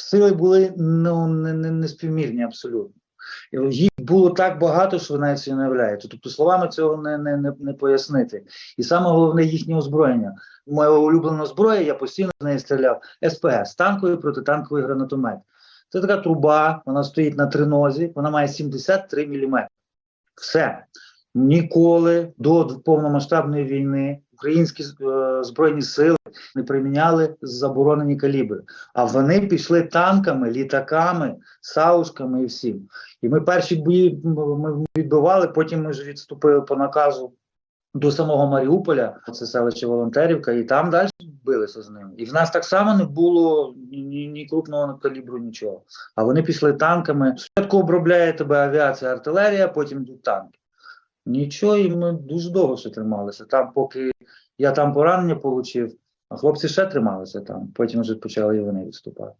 сили були ну, не, не, не співмірні абсолютно. Їх було так багато, що ви навіть не уявляєте. Тобто словами цього не, не, не, не пояснити. І саме головне їхнє озброєння. Моя улюблена зброя, я постійно з неї стріляв. СПС, танковий протитанковий гранатомет. Це така труба, вона стоїть на тринозі, вона має 73 мм. Все. Ніколи до повномасштабної війни українські е, збройні сили не приміняли заборонені калібри. А вони пішли танками, літаками, саушками і всім. І ми перші бої ми відбивали, потім ми ж відступили по наказу до самого Маріуполя, це селище Волонтерівка, і там далі билися з ними. І в нас так само не було ні, ні, крупного калібру, нічого. А вони пішли танками. Спочатку обробляє тебе авіація, артилерія, потім йдуть танки. Нічого, і ми дуже довго ще трималися. Там, поки я там поранення отримав, а хлопці ще трималися там, потім вже почали і вони відступати.